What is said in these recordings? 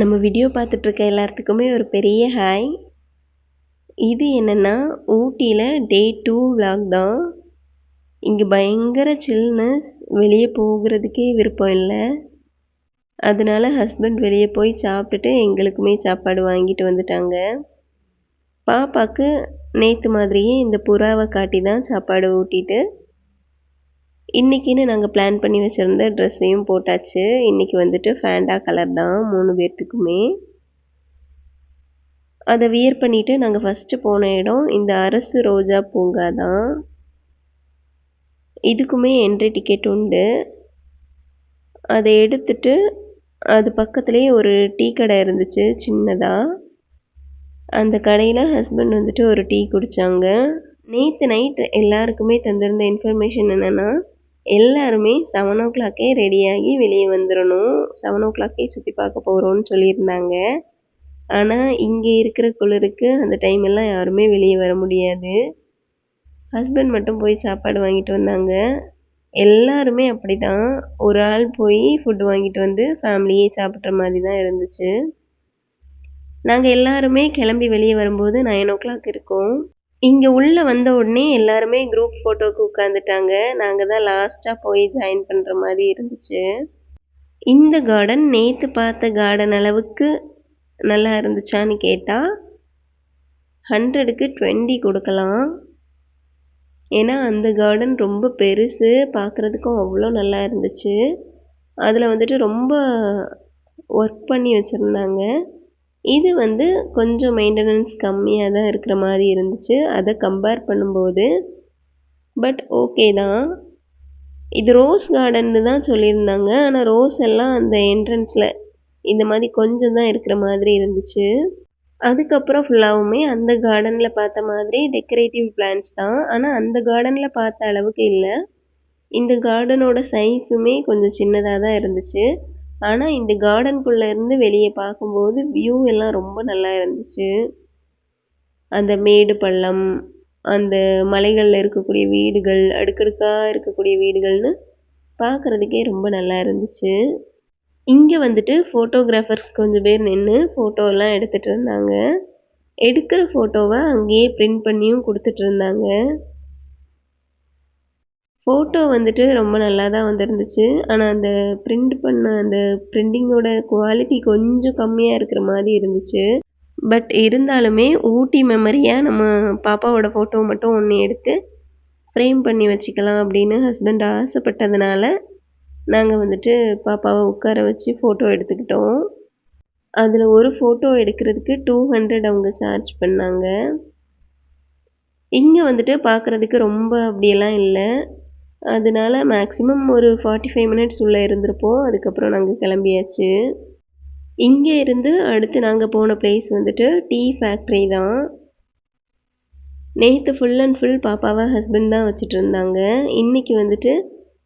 நம்ம வீடியோ பார்த்துட்ருக்க எல்லாத்துக்குமே ஒரு பெரிய ஹாய் இது என்னென்னா ஊட்டியில் டே டூ விளாக் தான். இங்கே பயங்கர சில்னஸ் வெளியே போகிறதுக்கே விருப்பம் இல்லை. அதனால ஹஸ்பண்ட் வெளியே போய் சாப்பிட்டுட்டு எங்களுக்குமே சாப்பாடு வாங்கிட்டு வந்துட்டாங்க. பாப்பாக்கு நேற்று மாதிரியே இந்த புறாவை காட்டி தான் சாப்பாடு ஊட்டிட்டு. இன்றைக்கின்னு நாங்கள் பிளான் பண்ணி வச்சுருந்த ட்ரெஸ்ஸையும் போட்டாச்சு. இன்றைக்கி வந்துட்டு ஃபேண்டா கலர் தான் மூணு பேர்த்துக்குமே. அதை வியர் பண்ணிவிட்டு நாங்கள் ஃபஸ்ட்டு போன இடம் இந்த அரசு ரோஜா பூங்கா தான். இதுக்குமே என்ட்ரி டிக்கெட் உண்டு. அதை எடுத்துட்டு அது பக்கத்துலேயே ஒரு டீ கடை இருந்துச்சு சின்னதாக அந்த கடையில் ஹஸ்பண்ட் வந்துட்டு ஒரு டீ குடித்தாங்க நேற்று நைட் எல்லாருக்குமே தந்திருந்த இன்ஃபர்மேஷன் என்னென்னா எல்லாருமே செவன் ஓ கிளாக்கே ரெடியாகி வெளியே வந்துடணும் செவன் ஓ கிளாக்கே சுற்றி பார்க்க போகிறோன்னு சொல்லியிருந்தாங்க. ஆனால் இங்கே இருக்கிற குளிருக்கு அந்த டைம் எல்லாம் யாருமே வெளியே வர முடியாது. ஹஸ்பண்ட் மட்டும் போய் சாப்பாடு வாங்கிட்டு வந்தாங்க. எல்லாருமே அப்படி தான் ஒரு ஆள் போய் ஃபுட் வாங்கிட்டு வந்து ஃபேமிலியே சாப்பிட்ற மாதிரி தான் இருந்துச்சு. நாங்கள் எல்லாருமே கிளம்பி வெளியே வரும்போது நைன் ஓ கிளாக் இருக்கும். இங்கே உள்ளே வந்த உடனே எல்லாருமே குரூப் ஃபோட்டோவுக்கு உட்காந்துட்டாங்க நாங்கள் தான் லாஸ்ட்டாக போய் ஜாயின் பண்ணுற மாதிரி இருந்துச்சு. இந்த கார்டன் நேற்று பார்த்த கார்டன் அளவுக்கு நல்லா இருந்துச்சான்னு கேட்டால் ஹண்ட்ரடுக்கு டுவெண்ட்டி கொடுக்கலாம். ஏன்னா அந்த கார்டன் ரொம்ப பெருசு. பார்க்குறதுக்கும் அவ்வளோ நல்லா இருந்துச்சு. அதில் வந்துட்டு ரொம்ப ஒர்க் பண்ணி வச்சுருந்தாங்க. இது வந்து கொஞ்சம் மெயின்டெனன்ஸ் கம்மியாக தான் இருக்கிற மாதிரி இருந்துச்சு. அதை கம்பேர் பண்ணும்போது பட் ஓகே தான். இது ரோஸ் கார்டன்னு தான் சொல்லியிருந்தாங்க. ஆனால் ரோஸ் எல்லாம் அந்த என்ட்ரன்ஸில் இந்த மாதிரி கொஞ்சம் தான் இருக்கிற மாதிரி இருந்துச்சு. அதுக்கப்புறம் ஃபுல்லாகவுமே அந்த கார்டனில் பார்த்த மாதிரி டெக்கரேட்டிவ் பிளான்ஸ் தான். ஆனால் அந்த கார்டனில் பார்த்த அளவுக்கு இல்லை. இந்த கார்டனோட சைஸுமே கொஞ்சம் சின்னதாக தான் இருந்துச்சு. ஆனால் இந்த கார்டனுக்குள்ளே இருந்து வெளியே பார்க்கும்போது வியூ எல்லாம் ரொம்ப நல்லா இருந்துச்சு. அந்த மேடு பள்ளம் அந்த மலைகளில் இருக்கக்கூடிய வீடுகள் அடுக்கடுக்காக இருக்கக்கூடிய வீடுகள்னு பார்க்குறதுக்கே ரொம்ப நல்லா இருந்துச்சு. இங்கே வந்துட்டு ஃபோட்டோகிராஃபர்ஸ் கொஞ்சம் பேர் நின்று ஃபோட்டோலாம் எடுத்துகிட்டு இருந்தாங்க. எடுக்கிற ஃபோட்டோவை அங்கேயே பிரிண்ட் பண்ணியும் கொடுத்துட்டு இருந்தாங்க. ஃபோட்டோ வந்துட்டு ரொம்ப நல்லா தான் வந்துருந்துச்சு. ஆனால் அந்த பிரிண்ட் பண்ண அந்த பிரிண்டிங்கோட குவாலிட்டி கொஞ்சம் கம்மியாக இருக்கிற மாதிரி இருந்துச்சு. பட் இருந்தாலுமே ஊட்டி மெமரியாக நம்ம பாப்பாவோட ஃபோட்டோ மட்டும் ஒன்று எடுத்து ஃப்ரேம் பண்ணி வச்சுக்கலாம் அப்படின்னு ஹஸ்பண்ட் ஆசைப்பட்டதுனால நாங்கள் வந்துட்டு பாப்பாவை உட்கார வச்சு ஃபோட்டோ எடுத்துக்கிட்டோம். அதில் ஒரு ஃபோட்டோ எடுக்கிறதுக்கு டூ ஹண்ட்ரட் அவங்க சார்ஜ் பண்ணாங்க. இங்கே வந்துட்டு பார்க்குறதுக்கு ரொம்ப அப்படியெல்லாம் இல்லை. அதனால மேக்ஸிமம் ஒரு ஃபார்ட்டி ஃபைவ் மினிட்ஸ் உள்ளே இருந்திருப்போம். அதுக்கப்புறம் நாங்கள் கிளம்பியாச்சு. இங்கே இருந்து அடுத்து நாங்கள் போன பிளேஸ் வந்துட்டு டீ ஃபேக்ட்ரி தான். நேற்று ஃபுல் அண்ட் ஃபுல் பாப்பாவை ஹஸ்பண்ட் தான் வச்சுட்டு இருந்தாங்க. இன்றைக்கி வந்துட்டு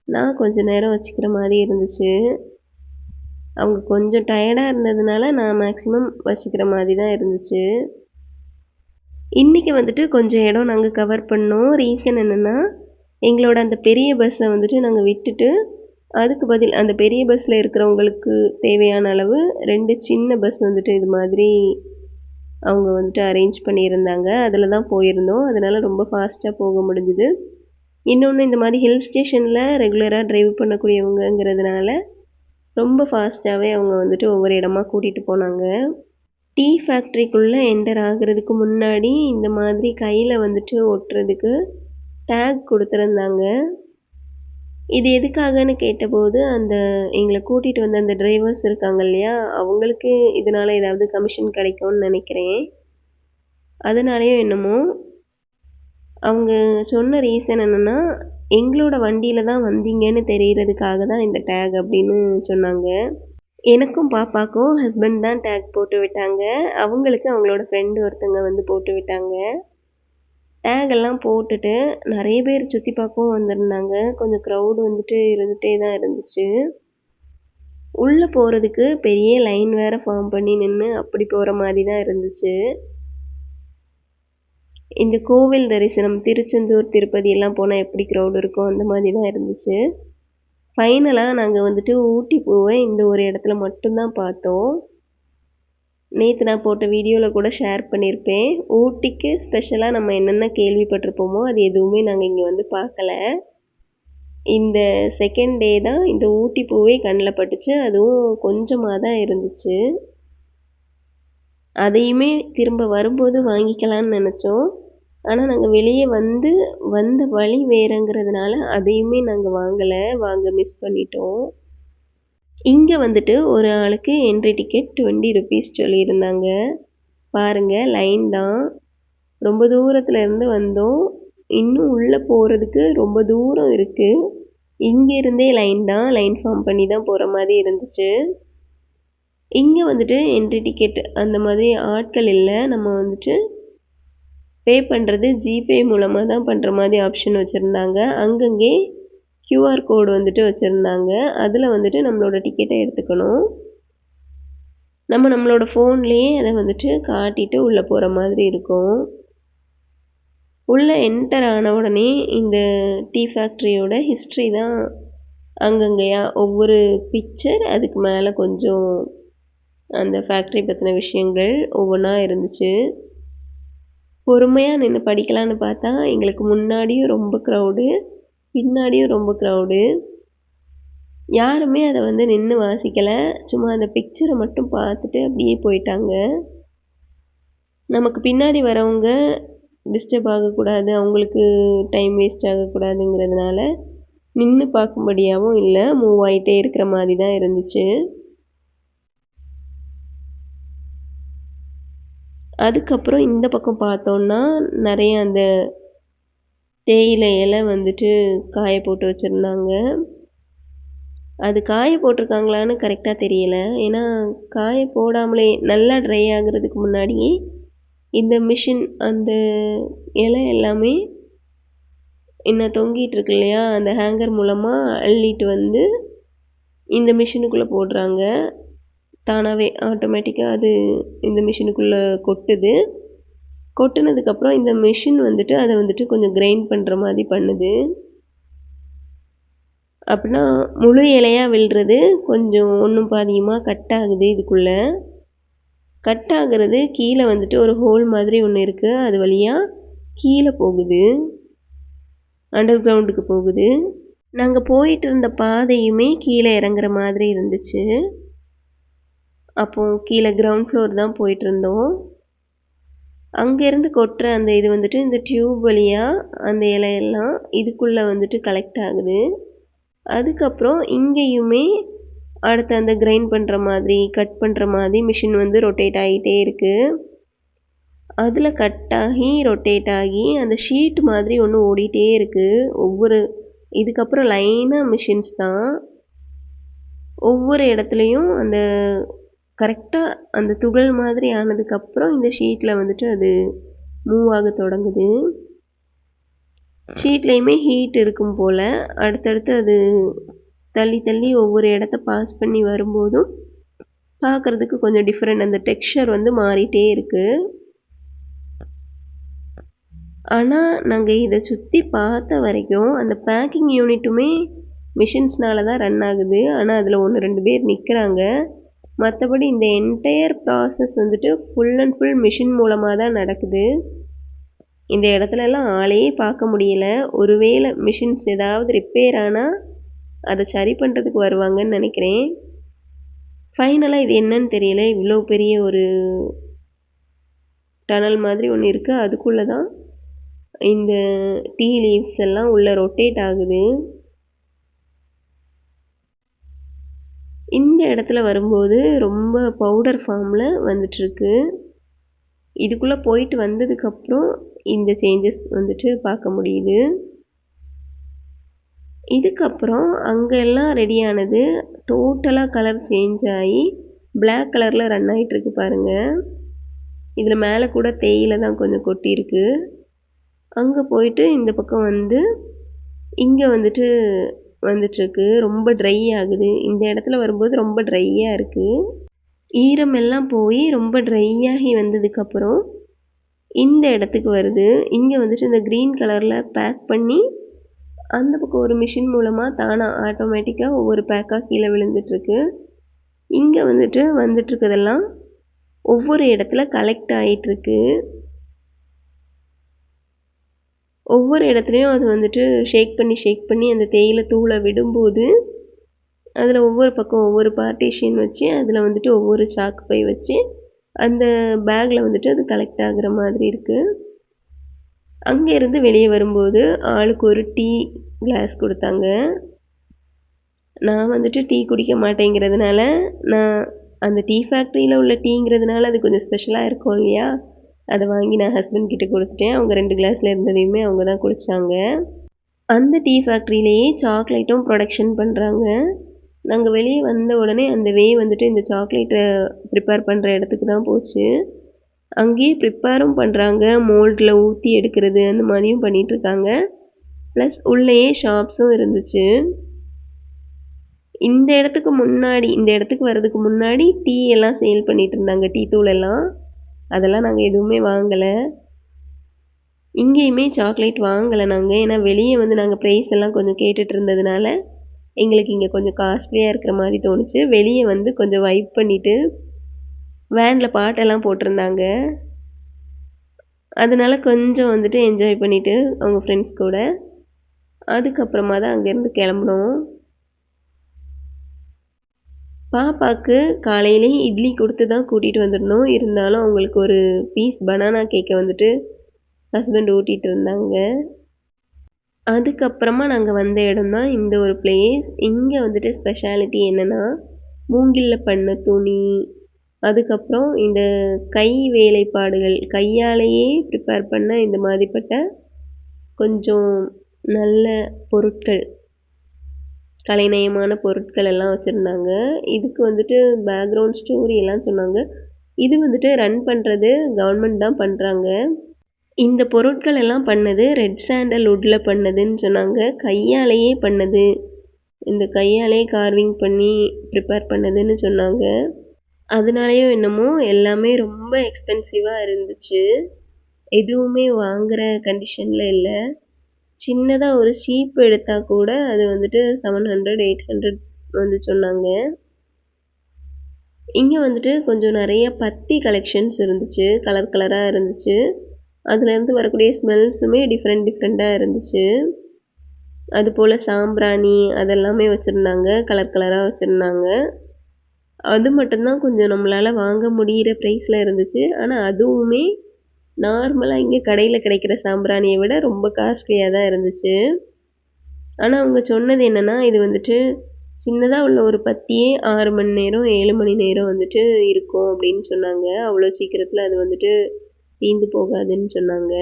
நான் கொஞ்சம் நேரம் வச்சுக்கிற மாதிரி இருந்துச்சு. அவங்க கொஞ்சம் டயர்டாக இருந்ததுனால நான் மேக்ஸிமம் வச்சுக்கிற மாதிரி தான் இருந்துச்சு. இன்றைக்கி வந்துட்டு கொஞ்சம் இடம் நாங்கள் கவர் பண்ணோம். ரீசன் என்னென்னா எங்களோட அந்த பெரிய பஸ்ஸை வந்துட்டு நாங்கள் விட்டுட்டு அதுக்கு பதில் அந்த பெரிய பஸ்ஸில் இருக்கிறவங்களுக்கு தேவையான அளவு ரெண்டு சின்ன பஸ் வந்துட்டு இது மாதிரி அவங்க வந்துட்டு அரேஞ்ச் பண்ணியிருந்தாங்க. அதில் தான் போயிருந்தோம். அதனால் ரொம்ப ஃபாஸ்ட்டாக போக முடிஞ்சுது. இன்னொன்று இந்த மாதிரி ஹில் ஸ்டேஷனில் ரெகுலராக ட்ரைவ் பண்ணக்கூடியவங்கங்கிறதுனால ரொம்ப ஃபாஸ்ட்டாகவே அவங்க வந்துட்டு ஒவ்வொரு இடமா கூட்டிகிட்டு போனாங்க. டீ ஃபேக்ட்ரிக்குள்ளே என்டர் ஆகிறதுக்கு முன்னாடி இந்த மாதிரி கையில் வந்துட்டு ஒட்டுறதுக்கு டேக் கொடுத்துருந்தாங்க. இது எதுக்காகன்னு கேட்டபோது அந்த எங்களை கூட்டிகிட்டு வந்த அந்த டிரைவர்ஸ் இருக்காங்க இல்லையா அவங்களுக்கு இதனால் ஏதாவது கமிஷன் கிடைக்கும்னு நினைக்கிறேன். அதனாலேயோ என்னமோ அவங்க சொன்ன ரீசன் என்னென்னா எங்களோட வண்டியில் தான் வந்தீங்கன்னு தெரிகிறதுக்காக தான் இந்த டேக் அப்படின்னு சொன்னாங்க. எனக்கும் பாப்பாக்கும் ஹஸ்பண்ட் தான் டேக் போட்டு விட்டாங்க. அவங்களுக்கு அவங்களோட ஃப்ரெண்டு ஒருத்தங்க வந்து போட்டு விட்டாங்க. டேக் எல்லாம் போட்டுட்டு நிறைய பேர் சுற்றி பார்க்கவும் வந்திருந்தாங்க. கொஞ்சம் க்ரௌடு வந்துட்டு இருந்துகிட்டே தான் இருந்துச்சு. உள்ளே போகிறதுக்கு பெரிய லைன் வேறு ஃபார்ம் பண்ணி நின்று அப்படி போகிற மாதிரி தான் இருந்துச்சு. இந்த கோவில் தரிசனம் திருச்செந்தூர் திருப்பதி எல்லாம் போனால் எப்படி க்ரௌடு இருக்கும் அந்த மாதிரி தான் இருந்துச்சு. ஃபைனலாக நாங்கள் வந்துட்டு ஊட்டி பூவை இந்த ஒரு இடத்துல மட்டும்தான் பார்த்தோம். நேற்று நான் போட்ட வீடியோவில் கூட ஷேர் பண்ணியிருப்பேன் ஊட்டிக்கு ஸ்பெஷலாக நம்ம என்னென்ன கேள்விப்பட்டிருப்போமோ அது எதுவுமே நாங்கள் இங்கே வந்து பார்க்கல. இந்த செகண்ட் டே தான் இந்த ஊட்டி பூவே கண்ணில் பட்டுச்சு. அதுவும் கொஞ்சமாக தான் இருந்துச்சு. அதையுமே திரும்ப வரும்போது வாங்கிக்கலான்னு நினச்சோம். ஆனால் நாங்கள் வெளியே வந்து வந்த வழி வேறுங்கிறதுனால அதையுமே நாங்கள் வாங்கலை. வாங்க மிஸ் பண்ணிட்டோம். இங்கே வந்துட்டு ஒரு ஆளுக்கு என்ட்ரி டிக்கெட் டுவெண்ட்டி ருபீஸ் சொல்லியிருந்தாங்க. பாருங்கள் லைன் தான். ரொம்ப தூரத்தில் இருந்து வந்தோம். இன்னும் உள்ளே போகிறதுக்கு ரொம்ப தூரம் இருக்குது இங்கேருந்தே லைன் தான். லைன் ஃபார்ம் பண்ணி தான் போகிற மாதிரி இருந்துச்சு. இங்கே வந்துட்டு என்ட்ரி டிக்கெட் அந்த மாதிரி ஆட்கள் இல்லை. நம்ம வந்துட்டு பே பண்ணுறது ஜிபே மூலமாக தான் பண்ணுற மாதிரி ஆப்ஷன் வச்சுருந்தாங்க. அங்கங்கே க்யூஆர் கோடு வந்துட்டு வச்சுருந்தாங்க. அதில் வந்துட்டு நம்மளோட டிக்கெட்டை எடுத்துக்கணும். நம்ம நம்மளோட ஃபோன்லேயே அதை வந்துட்டு காட்டிட்டு உள்ளே போகிற மாதிரி இருக்கும். உள்ளே என்டர் ஆன உடனே இந்த டீ ஃபேக்ட்ரியோட ஹிஸ்ட்ரி தான் அங்கங்கேயா. ஒவ்வொரு பிக்சர் அதுக்கு மேலே கொஞ்சம் அந்த ஃபேக்ட்ரி பற்றின விஷயங்கள் ஒவ்வொன்றா இருந்துச்சு. பொறுமையாக நின்று படிக்கலான்னு பார்த்தா எங்களுக்கு முன்னாடியும் ரொம்ப க்ரௌடு பின்னாடியும் ரொம்ப க்ரௌடு யாருமே அதை வந்து நின்று வாசிக்கலை. சும்மா அந்த பிக்சரை மட்டும் பார்த்துட்டு அப்படியே போயிட்டாங்க. நமக்கு பின்னாடி வரவங்க டிஸ்டர்ப் ஆகக்கூடாது. அவங்களுக்கு டைம் வேஸ்ட் ஆகக்கூடாதுங்கிறதுனால நின்று பார்க்கும்படியாகவும் இல்லை. மூவ் ஆகிட்டே இருக்கிற மாதிரி தான் இருந்துச்சு. அதுக்கப்புறம் இந்த பக்கம் பார்த்தோன்னா நிறைய அந்த தேயிலை இலை வந்துட்டு காய போட்டு வச்சுருந்தாங்க. அது காய போட்டிருக்காங்களான்னு கரெக்டாக தெரியல. ஏன்னா காய போடாமலே நல்லா ட்ரை ஆகுறதுக்கு முன்னாடியே இந்த மிஷின் அந்த இலை எல்லாமே என்ன தொங்கிட்டு இருக்கு இல்லையா அந்த ஹேங்கர் மூலமாக அள்ளிட்டு வந்து இந்த மிஷினுக்குள்ளே போடுறாங்க. தானாகவே ஆட்டோமேட்டிக்காக அது இந்த மிஷினுக்குள்ளே கொட்டுது. கொட்டினதுக்கப்புறம் இந்த மிஷின் வந்துட்டு அதை வந்துட்டு கொஞ்சம் கிரைண்ட் பண்ணுற மாதிரி பண்ணுது. அப்படின்னா முழு இலையாக விழுறது கொஞ்சம் ஒன்றும் பாதியமாக கட் ஆகுது இதுக்குள்ளே. கட் ஆகிறது கீழே வந்துட்டு ஒரு ஹோல் மாதிரி ஒன்று இருக்குது அது வழியாக கீழே போகுது. அண்டர் கிரவுண்டுக்கு போகுது. நாங்கள் போயிட்டு இருந்த பாதையுமே கீழே இறங்குற மாதிரி இருந்துச்சு. அப்போது கீழே கிரவுண்ட் ஃப்ளோர் தான் போயிட்டு இருந்தோம். அங்கேருந்து கொட்டுற அந்த இது வந்துட்டு இந்த டியூப் வழியாக அந்த இலையெல்லாம் இதுக்குள்ளே வந்துட்டு கலெக்ட் ஆகுது. அதுக்கப்புறம் இங்கேயுமே அடுத்து அந்த கிரைண்ட் பண்ணுற மாதிரி கட் பண்ணுற மாதிரி மிஷின் வந்து ரொட்டேட் ஆகிட்டே இருக்குது அதில் கட் ஆகி ரொட்டேட் ஆகி அந்த ஷீட் மாதிரி ஒன்று ஓடிட்டே இருக்குது ஒவ்வொரு இதுக்கப்புறம் லைனாக மிஷின்ஸ் தான். ஒவ்வொரு இடத்துலையும் அந்த கரெக்டாக அந்த துகள் மாதிரி ஆனதுக்கப்புறம் இந்த ஷீட்டில் வந்துட்டு அது மூவ் ஆக தொடங்குது. ஷீட்லேயுமே ஹீட் இருக்கும் போல் அடுத்தடுத்து அது தள்ளி தள்ளி ஒவ்வொரு இடத்த பாஸ் பண்ணி வரும்போதும் பார்க்குறதுக்கு கொஞ்சம் டிஃப்ரெண்ட் அந்த டெக்ஸ்சர் வந்து மாறிட்டே இருக்குது ஆனால் நாங்கள் இதை சுற்றி பார்த்த வரைக்கும் அந்த பேக்கிங் யூனிட்டுமே மிஷின்ஸ்னால தான் ரன் ஆகுது. ஆனால் அதில் ஒன்று ரெண்டு பேர் நிற்கிறாங்க மற்றபடி இந்த என்டையர் ப்ராசஸ் வந்துட்டு ஃபுல் அண்ட் ஃபுல் மிஷின் மூலமாக தான் நடக்குது. இந்த இடத்துலலாம் ஆளையே பார்க்க முடியல. ஒருவேளை மிஷின்ஸ் ஏதாவது ரிப்பேர் ஆனால் அதை சரி பண்ணுறதுக்கு வருவாங்கன்னு நினைக்கிறேன். ஃபைனலாக இது என்னன்னு தெரியல. இவ்வளோ பெரிய ஒரு டனல் மாதிரி ஒன்று இருக்குது அதுக்குள்ளே தான் இந்த டீ லீவ்ஸ் எல்லாம் உள்ளே ரொட்டேட் ஆகுது. இந்த இடத்துல வரும்போது ரொம்ப பவுடர் ஃபார்மில் வந்துட்டுருக்கு. இதுக்குள்ளே போயிட்டு வந்ததுக்கப்புறம் இந்த சேஞ்சஸ் வந்துட்டு பார்க்க முடியுது. இதுக்கப்புறம் அங்கெல்லாம் ரெடியானது டோட்டலாக கலர் சேஞ்ச் ஆகி பிளாக் கலரில் ரன் ஆகிட்டுருக்கு பாருங்கள் இதில் மேலே கூட தேயிலை தான் கொஞ்சம் கொட்டியிருக்கு. அங்கே போயிட்டு இந்த பக்கம் வந்து இங்கே வந்துட்டு வந்துட்டுருக்கு. ரொம்ப ட்ரை ஆகுது. இந்த இடத்துல வரும்போது ரொம்ப ட்ரையாக இருக்குது ஈரம் எல்லாம் போய் ரொம்ப ட்ரை ஆகி வந்ததுக்கப்புறம் இந்த இடத்துக்கு வருது. இங்கே வந்துட்டு இந்த க்ரீன் கலரில் பேக் பண்ணி அந்த பக்கம் ஒரு மிஷின் மூலமாக தானாக ஆட்டோமேட்டிக்காக ஒவ்வொரு பேக்காக கீழே விழுந்துட்டுருக்கு. இங்கே வந்துட்டு வந்துட்டுருக்கதெல்லாம் ஒவ்வொரு இடத்துல கலெக்ட் ஆகிட்டுருக்கு ஒவ்வொரு இடத்துலையும் அது வந்துட்டு ஷேக் பண்ணி ஷேக் பண்ணி அந்த தேயிலை தூளை விடும்போது அதில் ஒவ்வொரு பக்கம் ஒவ்வொரு பார்ட்டிஷியன் வச்சு அதில் வந்துட்டு ஒவ்வொரு சாக்கு பை வச்சு அந்த பேக்கில் வந்துட்டு அது கலெக்ட் ஆகுற மாதிரி இருக்குது அங்கேருந்து வெளியே வரும்போது ஆளுக்கு ஒரு டீ கிளாஸ் கொடுத்தாங்க. நான் வந்துட்டு டீ குடிக்க மாட்டேங்கிறதுனால நான் அந்த டீ ஃபேக்ட்ரியில் உள்ள டீங்கிறதுனால அது கொஞ்சம் ஸ்பெஷலாக இருக்கும் இல்லையா? அதை வாங்கி நான் ஹஸ்பண்ட் கிட்ட கொடுத்துட்டேன். அவங்க ரெண்டு கிளாஸில் இருந்ததையுமே அவங்க தான் குடித்தாங்க அந்த டீ ஃபேக்ட்ரியிலேயே சாக்லேட்டும் ப்ரொடக்ஷன் பண்ணுறாங்க நாங்கள் வெளியே வந்த உடனே அந்த வே வந்துட்டு இந்த சாக்லேட்டை ப்ரிப்பேர் பண்ணுற இடத்துக்கு தான் போச்சு. அங்கேயே ப்ரிப்பேரும் பண்ணுறாங்க மோல்டில் ஊற்றி எடுக்கிறது அந்த மாதிரியும் பண்ணிகிட்ருக்காங்க ப்ளஸ் உள்ளேயே ஷாப்ஸும் இருந்துச்சு. இந்த இடத்துக்கு முன்னாடி இந்த இடத்துக்கு வர்றதுக்கு முன்னாடி டீ எல்லாம் சேல் பண்ணிகிட்டு இருந்தாங்க. டீ தூள் எல்லாம். அதெல்லாம் நாங்கள் எதுவுமே வாங்கலை. இங்கேயுமே சாக்லேட் வாங்கலை நாங்கள் ஏன்னா வெளியே வந்து நாங்கள் ப்ரைஸ் எல்லாம் கொஞ்சம் கேட்டுட்டு இருந்ததுனால எங்களுக்கு இங்கே கொஞ்சம் காஸ்ட்லியாக இருக்கிற மாதிரி தோணுச்சு. வெளியே வந்து கொஞ்சம் வைப் பண்ணிவிட்டு வேனில் பாட்டெல்லாம் போட்டிருந்தாங்க. அதனால் கொஞ்சம் வந்துட்டு என்ஜாய் பண்ணிவிட்டு அவங்க ஃப்ரெண்ட்ஸ் கூட. அதுக்கப்புறமா தான் அங்கேருந்து கிளம்புனோம். பாப்பாவுக்கு காலையிலே இட்லி கொடுத்து தான் கூட்டிகிட்டு வந்துடணும். இருந்தாலும் அவங்களுக்கு ஒரு பீஸ் பனானா கேக்கை வந்துட்டு ஹஸ்பண்ட் ஊட்டிகிட்டு இருந்தாங்க. அதுக்கப்புறமா நாங்கள் வந்த இடம் தான் இந்த ஒரு பிளேஸ் இங்கே வந்துட்டு ஸ்பெஷாலிட்டி என்னென்னா மூங்கிலில் பண்ண துணி. அதுக்கப்புறம் இந்த கை வேலைப்பாடுகள் கையாலேயே ப்ரிப்பேர் பண்ண இந்த மாதிரிப்பட்ட கொஞ்சம் நல்ல பொருட்கள். கலைநயமான பொருட்கள் எல்லாம் வச்சுருந்தாங்க. இதுக்கு வந்துட்டு பேக்ரவுண்ட் ஸ்டோரி எல்லாம் சொன்னாங்க. இது வந்துட்டு ரன் பண்ணுறது கவர்மெண்ட் தான் பண்ணுறாங்க இந்த பொருட்கள் எல்லாம் பண்ணது ரெட் சாண்டல் உட்டில் பண்ணதுன்னு சொன்னாங்க. கையாலேயே பண்ணது. இந்த கையாலே கார்விங் பண்ணி ப்ரிப்பேர் பண்ணதுன்னு சொன்னாங்க. அதனாலேயோ என்னமோ எல்லாமே ரொம்ப எக்ஸ்பென்சிவாக இருந்துச்சு. எதுவுமே வாங்குகிற கண்டிஷனில் இல்லை. சின்னதாக ஒரு சீப் எடுத்தால் கூட அது வந்துட்டு செவன் ஹண்ட்ரட் எயிட் ஹண்ட்ரட் வந்து சொன்னாங்க. இங்கே வந்துட்டு கொஞ்சம் நிறைய பத்தி கலெக்ஷன்ஸ் இருந்துச்சு. கலர் கலராக இருந்துச்சு. அதுலேருந்து வரக்கூடிய ஸ்மெல்ஸுமே டிஃப்ரெண்ட் டிஃப்ரெண்ட்டாக இருந்துச்சு. அதுபோல் சாம்பிராணி அதெல்லாமே வச்சுருந்தாங்க. கலர் கலராக வச்சுருந்தாங்க. அது மட்டும்தான் கொஞ்சம் நம்மளால் வாங்க முடிகிற ப்ரைஸில் இருந்துச்சு. ஆனால் அதுவுமே நார்மலாக இங்கே கடையில் கிடைக்கிற சாம்பிராணியை விட ரொம்ப காஸ்ட்லியாக தான் இருந்துச்சு. ஆனால் அவங்க சொன்னது என்னென்னா இது வந்துட்டு சின்னதாக உள்ள ஒரு பத்தியே ஆறு மணி நேரம் ஏழு மணி நேரம் வந்துட்டு இருக்கும் அப்படின்னு சொன்னாங்க. அவ்வளோ சீக்கிரத்தில் அது வந்துட்டு தீந்து போகாதுன்னு சொன்னாங்க.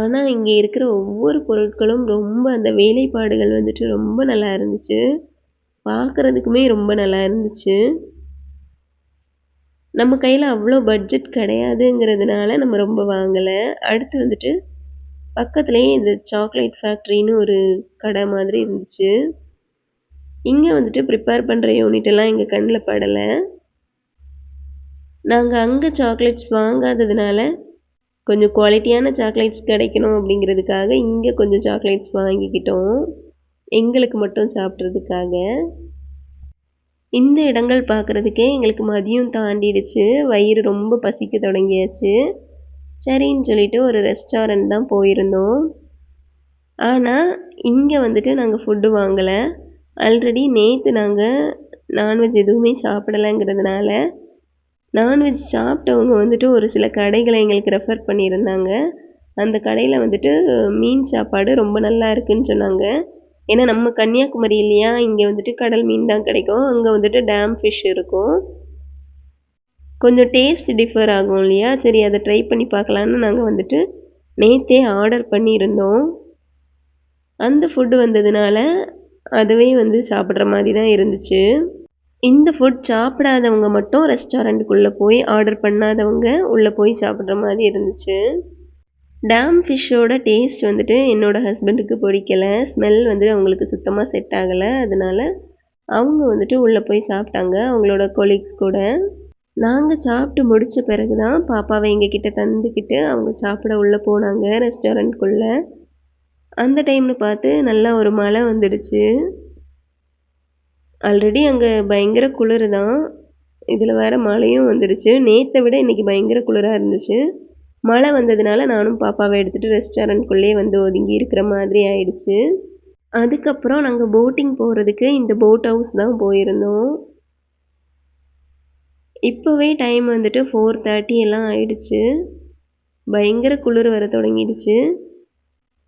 ஆனால் இங்கே இருக்கிற ஒவ்வொரு பொருட்களும் ரொம்ப அந்த வேலைப்பாடுகள் வந்துட்டு ரொம்ப நல்லா இருந்துச்சு. பார்க்குறதுக்குமே ரொம்ப நல்லா இருந்துச்சு. நம்ம கையில் அவ்வளோ பட்ஜெட் கிடையாதுங்கிறதுனால நம்ம ரொம்ப வாங்கலை. அடுத்து வந்துட்டு பக்கத்துலேயே இந்த சாக்லேட் ஃபேக்ட்ரின்னு ஒரு கடை மாதிரி இருந்துச்சு. இங்கே வந்துட்டு ப்ரிப்பேர் பண்ணுற யூனிட்டெல்லாம் எங்கள் கண்ணில் படலை. நாங்கள் அங்கே சாக்லேட்ஸ் வாங்காததுனால கொஞ்சம் குவாலிட்டியான சாக்லேட்ஸ் கிடைக்கணும் அப்படிங்கிறதுக்காக இங்கே கொஞ்சம் சாக்லேட்ஸ் வாங்கிக்கிட்டோம். எங்களுக்கு மட்டும் சாப்பிட்றதுக்காக. இந்த இடங்கள் பார்க்குறதுக்கே எங்களுக்கு மதியம் தாண்டிடுச்சு. வயிறு ரொம்ப பசிக்க தொடங்கியாச்சு. சரின்னு சொல்லிட்டு ஒரு ரெஸ்டாரண்ட் தான் போயிருந்தோம். ஆனால் இங்கே வந்துட்டு நாங்கள் ஃபுட்டு வாங்கலை. ஆல்ரெடி நேற்று நாங்கள் நான்வெஜ் எதுவுமே சாப்பிடலைங்கிறதுனால நான்வெஜ் சாப்பிட்டவங்க வந்துட்டு ஒரு சில கடைகளை எங்களுக்கு ரெஃபர் பண்ணியிருந்தாங்க. அந்த கடையில் வந்துட்டு மீன் சாப்பாடு ரொம்ப நல்லா இருக்குதுன்னு சொன்னாங்க. ஏன்னா நம்ம கன்னியாகுமரி இல்லையா? இங்கே வந்துட்டு கடல் மீன் தான் கிடைக்கும். அங்கே வந்துட்டு டேம் ஃபிஷ் இருக்கும். கொஞ்சம் டேஸ்ட் டிஃபர் ஆகும் இல்லையா? சரி அதை ட்ரை பண்ணி பார்க்கலான்னு நாங்கள் வந்துட்டு நேற்றே ஆர்டர் பண்ணியிருந்தோம். அந்த ஃபுட்டு வந்ததுனால அதுவே வந்து சாப்பிட்ற மாதிரி தான் இருந்துச்சு. இந்த ஃபுட் சாப்பிடாதவங்க மட்டும் ரெஸ்டாரண்ட்டுக்குள்ளே போய் ஆர்டர் பண்ணாதவங்க உள்ளே போய் சாப்பிட்ற மாதிரி இருந்துச்சு. டேம் ஃபிஷ்ஷோட டேஸ்ட் வந்துட்டு என்னோடய ஹஸ்பண்டுக்கு பிடிக்கல. ஸ்மெல் வந்து அவங்களுக்கு சுத்தமாக செட் ஆகலை. அதனால் அவங்க வந்துட்டு உள்ளே போய் சாப்பிட்டாங்க. அவங்களோட கொலீக்ஸ் கூட. நாங்கள் சாப்பிட்டு முடித்த பிறகு தான் பாப்பாவை எங்ககிட்ட தந்துக்கிட்டு அவங்க சாப்பிட உள்ளே போனாங்க ரெஸ்டாரண்ட்குள்ளே அந்த டைமில் பார்த்து நல்லா ஒரு மழை வந்துடுச்சு. ஆல்ரெடி அங்கே பயங்கர குளிர் தான் இதில் வேறு மழையும் வந்துடுச்சு. நேற்றை விட இன்றைக்கி பயங்கர குளிராக இருந்துச்சு. மழை வந்ததுனால நானும் பாப்பாவை எடுத்துகிட்டு ரெஸ்டாரண்ட்குள்ளேயே வந்து ஒதுங்கி இருக்கிற மாதிரி ஆயிடுச்சு. அதுக்கப்புறம் நாங்கள் போட்டிங் போகிறதுக்கு இந்த போட் ஹவுஸ் தான் போயிருந்தோம். இப்போவே டைம் வந்துட்டு ஃபோர் தேர்ட்டி எல்லாம் ஆயிடுச்சு. பயங்கர குளிர் வர தொடங்கிடுச்சு.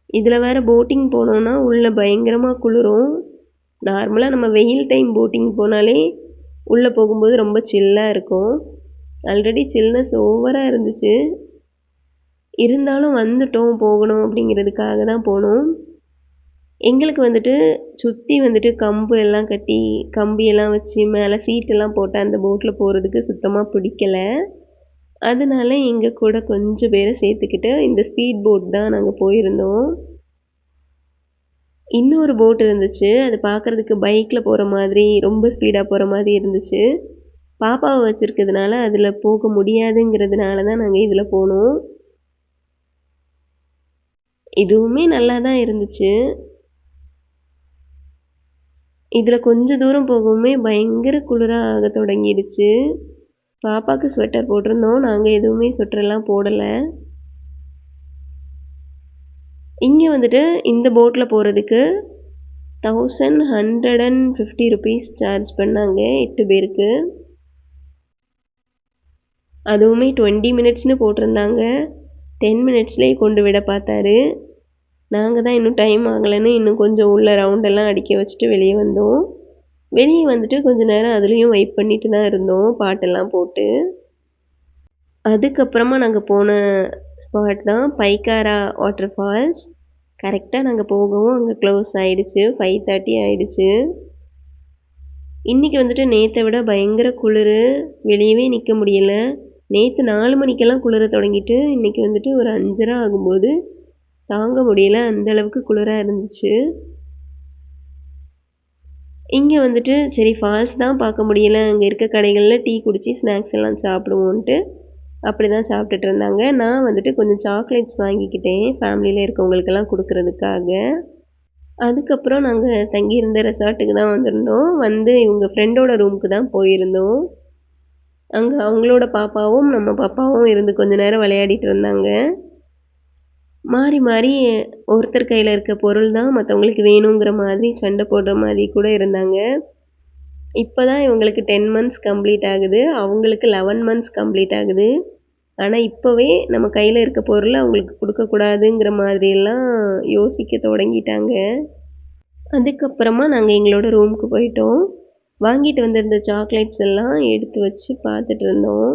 இதில் வேறு போட்டிங் போனோன்னா உள்ளே பயங்கரமாக குளிரும். நார்மலாக நம்ம வெயில் டைம் போட்டிங் போனாலே உள்ளே போகும்போது ரொம்ப சில்லாக இருக்கும். ஆல்ரெடி சில்னஸ் ஓவராக இருந்துச்சு. இருந்தாலும் வந்துட்டோம் போகணும் அப்படிங்கிறதுக்காக தான் போனோம். எங்களுக்கு வந்துட்டு சுற்றி வந்துட்டு கம்பு எல்லாம் கட்டி கம்பியெல்லாம் வச்சு மேலே சீட்டெல்லாம் போட்டு அந்த போட்டில் போகிறதுக்கு சுத்தமாக பிடிக்கல. அதனால எங்கள் கூட கொஞ்சம் பேரை சேர்த்துக்கிட்டு இந்த ஸ்பீட் போட் தான் நாங்கள் போயிருந்தோம். இன்னொரு போட் இருந்துச்சு. அது பார்க்குறதுக்கு பைக்கில் போகிற மாதிரி ரொம்ப ஸ்பீடாக போகிற மாதிரி இருந்துச்சு. பாப்பாவை வச்சுருக்கிறதுனால அதில் போக முடியாதுங்கிறதுனால தான் நாங்கள் இதில் போனோம். இதுவுமே நல்லா தான் இருந்துச்சு. இதில் கொஞ்சம் தூரம் போகவுமே பயங்கர குளிராக ஆக தொடங்கிடுச்சு. பாப்பாவுக்கு ஸ்வெட்டர் போட்டிருந்தோம். நாங்கள் எதுவுமே ஸ்வெட்டர்லாம் போடலை. இங்கே வந்துட்டு இந்த போட்டில் போகிறதுக்கு thousand hundred and fifty rupees charge பண்ணாங்க எட்டு பேருக்கு. அதுவுமே டுவெண்ட்டி மினிட்ஸ்னு போட்டிருந்தாங்க. டென் மினிட்ஸ்லேயே கொண்டு விட பார்த்தாரு. நாங்கள் தான் இன்னும் டைம் ஆகலைன்னு இன்னும் கொஞ்சம் உள்ளே ரவுண்டெல்லாம் அடிக்க வச்சுட்டு வெளியே வந்தோம். வெளியே வந்துட்டு கொஞ்ச நேரம் அதுலேயும் வெயிட் பண்ணிட்டு தான் இருந்தோம் பாட்டெல்லாம் போட்டு. அதுக்கப்புறமா நாங்கள் போன ஸ்பாட் தான் பைக்காரா வாட்டர் ஃபால்ஸ் கரெக்டாக நாங்கள் போகவும் அங்கே க்ளோஸ் ஆகிடுச்சு ஃபைவ் தேர்ட்டி ஆகிடுச்சு இன்றைக்கி வந்துட்டு நேற்றை விட பயங்கர குளிர் வெளியவே நிற்க முடியல. நேற்று நாலு மணிக்கெல்லாம் குளிர தொடங்கிட்டு இன்றைக்கி வந்துட்டு ஒரு அஞ்சரை ஆகும்போது தாங்க முடியல. அந்த அளவுக்கு குளிராக இருந்துச்சு. இங்கே வந்துட்டு சரி ஃபால்ஸ் தான் பார்க்க முடியல. அங்கே இருக்க கடைகளில் டீ குடித்து ஸ்நாக்ஸ் எல்லாம் சாப்பிடுவோன்ட்டு அப்படி தான் சாப்பிட்டுட்டு இருந்தாங்க. நான் வந்துட்டு கொஞ்சம் சாக்லேட்ஸ் வாங்கிக்கிட்டேன். ஃபேமிலியில் இருக்கவங்களுக்கெல்லாம் கொடுக்குறதுக்காக. அதுக்கப்புறம் நாங்கள் தங்கியிருந்த ரெசார்ட்டுக்கு தான் வந்திருந்தோம். வந்து இவங்க ஃப்ரெண்டோட ரூமுக்கு தான் போயிருந்தோம். அங்கே அவங்களோட பாப்பாவும் நம்ம பாப்பாவும் இருந்து கொஞ்ச நேரம் விளையாடிட்டு இருந்தாங்க. மாறி மாறி ஒருத்தர் கையில் இருக்க பொருள் தான் மற்றவங்களுக்கு வேணுங்கிற மாதிரி சண்டை போடுற மாதிரி கூட இருந்தாங்க. இப்போ தான் இவங்களுக்கு டென் மந்த்ஸ் கம்ப்ளீட் ஆகுது. அவங்களுக்கு லெவன் மந்த்ஸ் கம்ப்ளீட் ஆகுது. ஆனால் இப்போவே நம்ம கையில் இருக்க பொருளை அவங்களுக்கு கொடுக்கக்கூடாதுங்கிற மாதிரியெல்லாம் யோசிக்க தொடங்கிட்டாங்க. அதுக்கப்புறமா நாங்கள் எங்களோட ரூமுக்கு போயிட்டோம். வாங்கிட்டு வந்திருந்த சாக்லேட்ஸ் எல்லாம் எடுத்து வச்சு பார்த்துட்டு இருந்தோம்.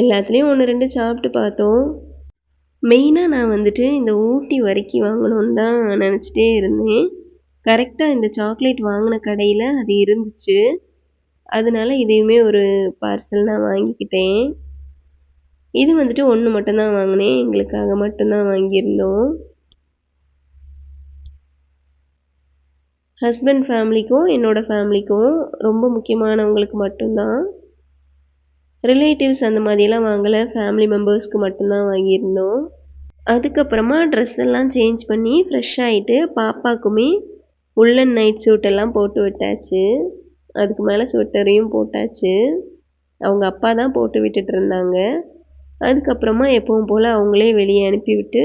எல்லாத்துலேயும் ஒன்று ரெண்டு சாப்பிட்டு பார்த்தோம். மெயினாக நான் வந்துட்டு இந்த ஊட்டி வரைக்கும் வாங்கணுன்னு தான் நினச்சிட்டே இருந்தேன். கரெக்டாக இந்த சாக்லேட் வாங்கின கடையில் அது இருந்துச்சு. அதனால இதையுமே ஒரு பார்சல் நான் வாங்கிக்கிட்டேன். இது வந்துட்டு ஒன்று மட்டும்தான் வாங்கினேன். எங்களுக்காக மட்டும்தான் வாங்கியிருந்தோம். ஹஸ்பண்ட் ஃபேமிலிக்கும் என்னோடய ஃபேமிலிக்கும் ரொம்ப முக்கியமானவங்களுக்கு மட்டும்தான். ரிலேட்டிவ்ஸ் அந்த மாதிரியெல்லாம் வாங்கலை. ஃபேமிலி மெம்பர்ஸ்க்கு மட்டும்தான் வாங்கியிருந்தோம். அதுக்கப்புறமா ட்ரெஸ் எல்லாம் சேஞ்ச் பண்ணி ஃப்ரெஷ் ஆகிட்டு பாப்பாக்குமே உள்ளன் நைட் சூட் எல்லாம் போட்டு விட்டாச்சு. அதுக்கு மேலே ஸ்வெட்டரையும் போட்டாச்சு. அவங்க அப்பா தான் போட்டு விட்டுட்டு இருந்தாங்க. அதுக்கப்புறமா எப்பவும் போல் அவங்களே வெளியே அனுப்பிவிட்டு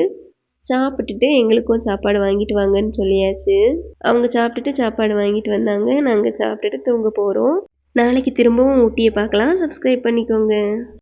சாப்பிட்டுட்டு எங்களுக்கும் சாப்பாடு வாங்கிட்டு வாங்கன்னு சொல்லியாச்சு. அவங்க சாப்பிட்டுட்டு சாப்பாடு வாங்கிட்டு வந்தாங்க. நாங்கள் சாப்பிட்டுட்டு தூங்க போகிறோம் நாளைக்கு திரும்பவும் ஊட்டியை பார்க்கலாம். சப்ஸ்கிரைப் பண்ணிக்கோங்க.